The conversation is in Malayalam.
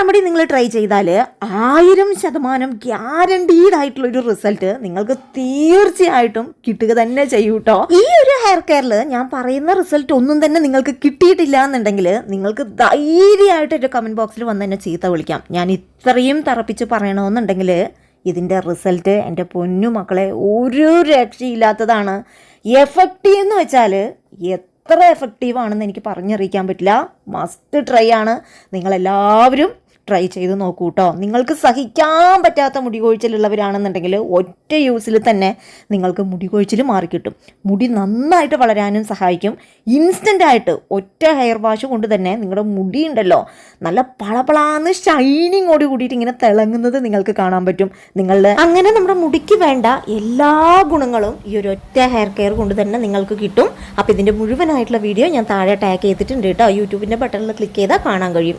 റെമഡി നിങ്ങൾ ട്രൈ ചെയ്താൽ ആയിരം ശതമാനം ഗ്യാരണ്ടീഡ് ആയിട്ടുള്ള ഒരു റിസൾട്ട് നിങ്ങൾക്ക് തീർച്ചയായിട്ടും കിട്ടുക തന്നെ ചെയ്യൂ കേട്ടോ ഈ ഒരു ഹെയർ കെയറിൽ ഞാൻ പറയുന്ന റിസൾട്ട് ഒന്നും തന്നെ നിങ്ങൾക്ക് കിട്ടിയിട്ടില്ല എന്നുണ്ടെങ്കിൽ നിങ്ങൾക്ക് ധൈര്യമായിട്ട് ഒരു കമന്റ് ബോക്സിൽ വന്ന് എന്നെ ചീത്ത വിളിക്കാം. ഞാൻ ഇത്രയും തറപ്പിച്ച് പറയണമെന്നുണ്ടെങ്കിൽ ഇതിന്റെ റിസൾട്ട് എന്റെ പൊന്നു മക്കളെ ഒരു രക്ഷയില്ലാത്തതാണ്. എഫക്റ്റീവ് എന്ന് വെച്ചാൽ എത്ര എഫക്റ്റീവ് ആണെന്ന് എനിക്ക് പറഞ്ഞറിയിക്കാൻ പറ്റില്ല. മസ്റ്റ് ട്രൈ ആണ്. നിങ്ങളെല്ലാവരും ട്രൈ ചെയ്ത് നോക്കൂ കേട്ടോ നിങ്ങൾക്ക് സഹിക്കാൻ പറ്റാത്ത മുടി കൊഴിച്ചിലുള്ളവരാണെന്നുണ്ടെങ്കിൽ ഒറ്റ യൂസിൽ തന്നെ നിങ്ങൾക്ക് മുടി കൊഴിച്ചിൽ മാറിക്കിട്ടും മുടി നന്നായിട്ട് വളരാനും സഹായിക്കും. ഇൻസ്റ്റന്റ് ആയിട്ട് ഒറ്റ ഹെയർ വാഷ് കൊണ്ട് തന്നെ നിങ്ങളുടെ മുടി ഉണ്ടല്ലോ നല്ല പളപളാന്ന് ഷൈനിങ്ങോട് കൂടിയിട്ട് ഇങ്ങനെ തിളങ്ങുന്നത് നിങ്ങൾക്ക് കാണാൻ പറ്റും. നിങ്ങളുടെ അങ്ങനെ നമ്മുടെ മുടിക്ക് വേണ്ട എല്ലാ ഗുണങ്ങളും ഈ ഒരു ഒറ്റ ഹെയർ കെയർ കൊണ്ട് തന്നെ നിങ്ങൾക്ക് കിട്ടും. അപ്പോൾ ഇതിന്റെ മുഴുവനായിട്ടുള്ള വീഡിയോ ഞാൻ താഴെ ടാഗ് ചെയ്തിട്ടുണ്ട് കേട്ടോ യൂട്യൂബിന്റെ ബട്ടണിൽ ക്ലിക്ക് ചെയ്താൽ കാണാൻ കഴിയും.